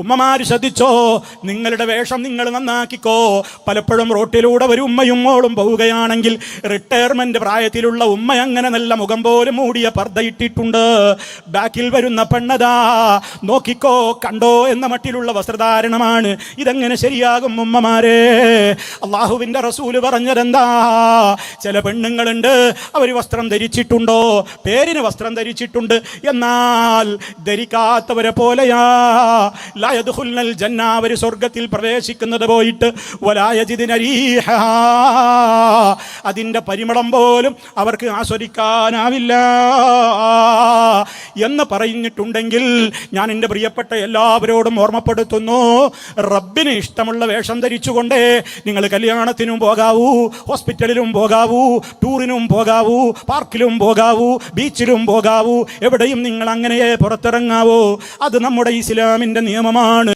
ഉമ്മമാര് ശ്രദ്ധിച്ചോ? നിങ്ങളുടെ വേഷം നിങ്ങൾ നന്നാക്കിക്കോ. പലപ്പോഴും റോട്ടിലൂടെ ഒരു ഉമ്മയും മോളും പോവുകയാണെങ്കിൽ റിട്ടയർമെന്റ് പ്രായത്തിലുള്ള ഉമ്മ അങ്ങനെ നല്ല മുഖം പോലും മൂടിയ പർദ്ദയിട്ടിട്ടുണ്ട് ബാക്കിൽ വരുന്ന പെണ്ണതാ നോക്കിക്കോ കണ്ടോ എന്ന മട്ടിലുള്ള വസ്ത്രധാരണമാണ്. ഇതെങ്ങനെ ശരിയാകും ഉമ്മമാരെ? അള്ളാഹുവിന്റെ റസൂൽ പറഞ്ഞതെന്താ? ചില പെണ്ണുങ്ങളുണ്ട് അവർ വസ്ത്രം ധരിച്ചിട്ടുണ്ടോ? പേരിന് വസ്ത്രം ധരിച്ചിട്ടുണ്ട്. എന്നാൽ ധരിക്കാത്തവരെ പോലെയാ. ജന്ന അവർ സ്വർഗത്തിൽ പ്രവേശിക്കുന്നത് പോയിട്ട് അതിന്റെ പരിമളം പോലും അവർക്ക് ആസ്വദിക്കാനാവില്ല. എന്ന് പറഞ്ഞിട്ടുണ്ടെങ്കിൽ ഞാൻ എന്റെ പ്രിയപ്പെട്ട എല്ലാവരോടും ഓർമ്മപ്പെടുത്തുന്നു. റബ്ബിന് ഇഷ്ടമുള്ള വേഷം ധരിച്ചുകൊണ്ടേ നിങ്ങൾ കല്യാണത്തിനും പോകാവൂ ഹോസ്പിറ്റലിലും പോകാവൂ ടൂറിനും പോകാവൂ പാർക്കിലും പോകാവൂ ബീച്ചിലും പോകാവൂ എവിടെയും നിങ്ങൾ അങ്ങനെയേ പുറത്തിറങ്ങാവോ? അത് നമ്മുടെ ഇസ്ലാമിന്റെ നിയമമാണ്.